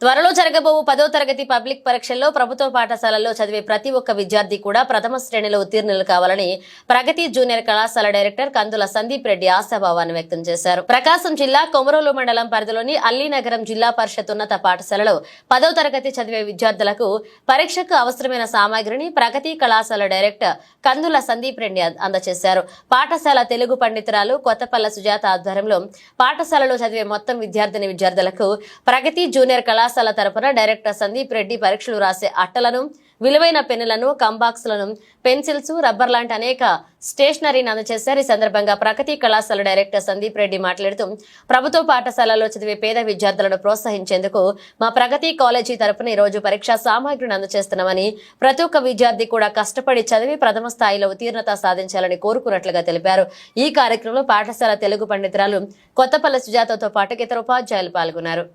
త్వరలో జరగబోవు పదో తరగతి పబ్లిక్ పరీక్షల్లో ప్రభుత్వ పాఠశాలల్లో చదివే ప్రతి ఒక్క విద్యార్థి కూడా ప్రథమ శ్రేణిలో ఉత్తీర్ణులు కావాలని ప్రగతి జూనియర్ కళాశాల డైరెక్టర్ కందుల సందీప్ రెడ్డి ఆశాభావాన్ని వ్యక్తం చేశారు. ప్రకాశం జిల్లా కొమరోలు మండలం పరిధిలోని అల్లీనగరం జిల్లా పరిషత్ ఉన్నత పాఠశాలలో పదో తరగతి చదివే విద్యార్థులకు పరీక్షకు అవసరమైన సామాగ్రిని ప్రగతి కళాశాల డైరెక్టర్ కందుల సందీప్ రెడ్డి అందజేశారు పాఠశాల తెలుగు పండితురాలు కొత్తపల్ల సుజాత ఆధ్వర్యంలో పాఠశాలలో చదివే మొత్తం విద్యార్థిని విద్యార్థులకు ప్రగతి జూనియర్ కళాశాల తరపున డైరెక్టర్ సందీప్ రెడ్డి పరీక్షలు రాసే అట్టలను విలువైన పెన్నులను కంబాక్స్లను పెన్సిల్స్ రబ్బర్ లాంటి అనేక స్టేషనరీని అందజేశారు. ఈ సందర్భంగా ప్రగతి కళాశాల డైరెక్టర్ సందీప్ రెడ్డి మాట్లాడుతూ ప్రభుత్వ పాఠశాలలో చదివే పేద విద్యార్థులను ప్రోత్సహించేందుకు మా ప్రగతి కాలేజీ తరపున ఈ రోజు పరీక్షా సామాగ్రిని అందజేస్తున్నామని ప్రతి ఒక్క విద్యార్థి కూడా కష్టపడి చదివి ప్రథమ స్థాయిలో ఉత్తీర్ణత సాధించాలని కోరుకున్నట్లుగా తెలిపారు. ఈ కార్యక్రమంలో పాఠశాల తెలుగు పండితురాలు కొత్తపల్లి సుజాతతో పాటు ఇతర ఉపాధ్యాయులు పాల్గొన్నారు.